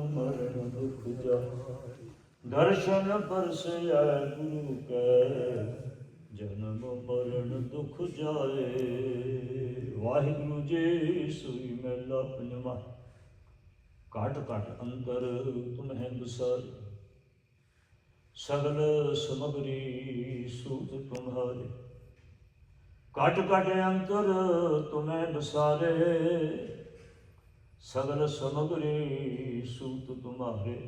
ਮਰਨ ਦੁਖ ਜਾਏ ਦਰਸ਼ਨ ਪਰਸੈ ਗੁਰੂ ਕੈ, ਜਨਮ ਮਰਨ ਦੁਖ ਜਾਏ। ਵਾਹਿਗੁਰੂ ਜੀ ਸੋਈ ਮੈਲਾ ਪੰਜਵਾ ਘਟ ਘਟ ਅੰਤਰ ਤੁਮਹਿ ਬਸਾਰ ਸਗਲ ਸਮਗਰੀ ਸੂਤ ਤੁਮਹਾਰੇ। ਘਟ ਘਟ ਅੰਤਰ ਤੁਮੈ ਬਸਾਰੇ। ਸਗਲ ਸਮਗਰੀ ਸੂਤ ਤੁਮਾਰੇ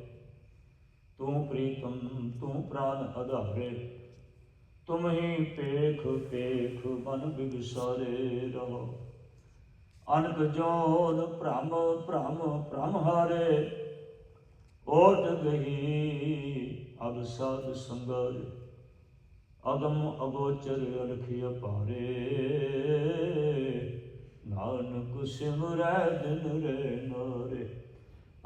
ਤੂੰ ਪ੍ਰੀਤਮ, ਤੂੰ ਪ੍ਰਾਨ ਆਧਾਰੇ ਤੁਮ ਹੀ ਪੇਖ ਪੇਖ ਮਨ ਬਿਗਸਾਰੇ ਰਹੋ। ਅਨਕ ਜੋਨ ਭ੍ਰਮ ਭ੍ਰਮ ਭ੍ਰਮ ਹਾਰੇ। ਓਟ ਗਈ ਅਬ ਸਾਧ ਸੰਗਰ। ਅਗਮ ਅਗੋਚਰ ਅਲਖਿ ਅਪਾਰੇ ਨਾਨਕ ਸਿਮਰੈ ਦਿਨ ਰੇ ਨਾਰੇ।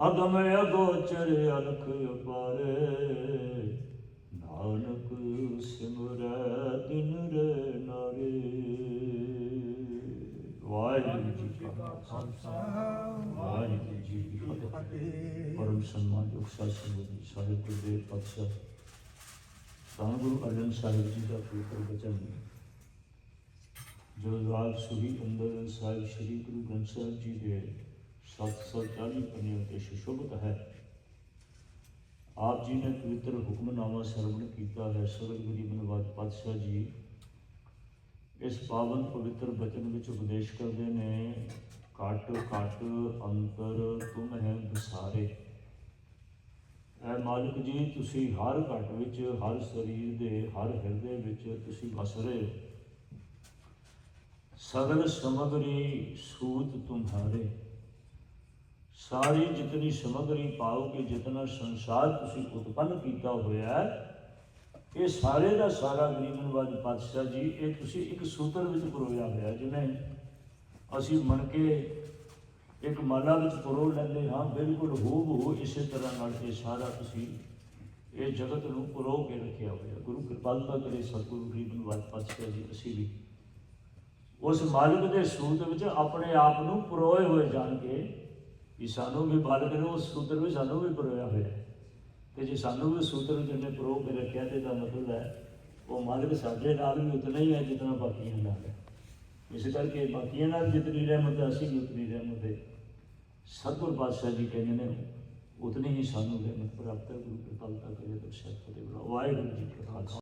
ਅਗਮ ਅਗੋਚਰ ਅਲਖ ਅਪਾਰੇ ਨਾਨਕ ਸਿਮਰੈ ਦਿਨ ਰੇ ਨਾਰੇ। ਵਾਹਿਗੁਰੂ ਜੀ ਕਾ ਖਾਲਸਾ। ਵਾਹਿਗੁਰੂ ਜੀ ਕੀ ਫਤਿਹ। ਪਰਮ ਸਨਮਾਨਯੋਗ ਸਾਧ ਸਾਹਿਬ ਗੁਰਦੇਵ ਪਾਤਸ਼ਾਹ। ਤਾਂ ਗੁਰੂ ਅਰਜਨ ਸਾਹਿਬ ਜੀ ਦਾ ਪਵਿੱਤਰ ਬਚਨ ਜੋ ਰਾਗ ਸੁਹੀ ਅੰਦਰ ਸਾਹਿਬ, ਸ੍ਰੀ ਗੁਰੂ ਗ੍ਰੰਥ ਸਾਹਿਬ ਜੀ ਦੇ 740 ਪੰਨਿਆਂ ਤੇ ਸੁਸ਼ੋਭਿਤ ਹੈ। ਆਪ ਜੀ ਨੇ ਪਵਿੱਤਰ ਹੁਕਮਨਾਮਾ ਸਰਵਣ ਕੀਤਾ ਹੈ ਸਤਿਗੁਰੂ ਬਨਵਾਜ ਪਾਤਸ਼ਾਹ ਜੀ। ਇਸ ਪਾਵਨ ਪਵਿੱਤਰ ਬਚਨ ਵਿੱਚ ਉਪਦੇਸ਼ ਕਰਦੇ ਨੇ, ਘਟ ਘਟ ਅੰਤਰ ਤੁਮ ਹੈ ਵਿਸਾਰੇ। ਐ ਮਾਲਕ ਜੀ, ਤੁਸੀਂ ਹਰ ਘਟ ਵਿੱਚ, ਹਰ ਸਰੀਰ ਦੇ, ਹਰ ਹਿਰਦੇ ਵਿੱਚ ਤੁਸੀਂ ਵਸ ਰਹੇ ਹੋ। ਸਗਲ ਸਮਗਰੀ ਸੂਤ ਤੁਮਹਾਰੇ ਸਾਰੀ ਜਿਤਨੀ ਸਮਗਰੀ ਪਾਓਗੇ ਜਿਤਨਾ ਸੰਸਾਰ ਤੁਸੀਂ ਉਤਪੰਨ ਕੀਤਾ ਹੋਇਆ ਹੈ, ਇਹ ਸਾਰੇ ਦਾ ਸਾਰਾ ਗਰੀਬਨਵਾਜ ਪਾਤਸ਼ਾਹ ਜੀ, ਇਹ ਤੁਸੀਂ ਇੱਕ ਸੂਤਰ ਵਿੱਚ ਪਰੋਇਆ ਹੋਇਆ ਜਿਵੇਂ ਅਸੀਂ ਮਨ ਕੇ ਇੱਕ ਮਾਲਾ ਵਿੱਚ ਪਰੋ ਲੈਂਦੇ ਹਾਂ, ਬਿਲਕੁਲ ਹੂਬਹੂ ਇਸੇ ਤਰ੍ਹਾਂ ਨਾਲ ਇਹ ਸਾਰਾ ਤੁਸੀਂ ਇਹ ਜਗਤ ਨੂੰ ਪਰੋ ਕੇ ਰੱਖਿਆ ਹੋਇਆ। ਗੁਰੂ ਕਿਰਪਾਲਤਾ ਕਰੇ ਸਤਿਗੁਰੂ ਗਰੀਬਨਵਾਜ ਪਾਤਸ਼ਾਹ ਜੀ, ਅਸੀਂ ਵੀ ਉਸ ਮਾਲਕ ਦੇ ਸੂਤ ਵਿੱਚ ਆਪਣੇ ਆਪ ਨੂੰ ਪਰੋਏ ਹੋਏ ਜਾਣ ਕੇ ਕਿ ਸਾਨੂੰ ਵੀ ਮਾਲਕ ਨੇ ਉਸ ਸੂਤਰ ਵਿੱਚ ਸਾਨੂੰ ਵੀ ਪਰੋਇਆ ਹੋਇਆ ਹੈ। ਤੇ ਜੇ ਸਾਨੂੰ ਵੀ ਸੂਤਰ ਵਿੱਚ ਜਿਹਨੇ ਪਰੋ ਕੇ ਰੱਖਿਆ ਤੇ ਦਾ ਮਤਲਬ ਹੈ ਉਹ ਮਾਲਕ ਸਾਡੇ ਨਾਲ ਵੀ ਉਤਨਾ ਹੀ ਹੈ ਜਿਤਨਾ ਬਾਕੀਆਂ ਨਾਲ ਹੈ। ਇਸ ਕਰਕੇ ਬਾਕੀਆਂ ਨਾਲ ਜਿਤਨੀ ਰਹਿਮਤ ਹੈ, ਅਸੀਂ ਵੀ ਉਤਨੀ ਰਹਿਮਤ ਹੈ। ਸਤਿਗੁਰ ਪਾਤਸ਼ਾਹ ਜੀ ਕਹਿੰਦੇ ਨੇ, ਉਤਨੀ ਹੀ ਸਾਨੂੰ ਰਹਿਮਤ ਪ੍ਰਾਪਤ ਗੁਰੂ ਕਿਰਪਾਲਤਾ ਕਰੇ ਬਖਸ਼ਿਸ਼ ਕਰੇ। ਵਾਹਿਗੁਰੂ ਜੀ ਕਾ ਖਾਲਸਾ।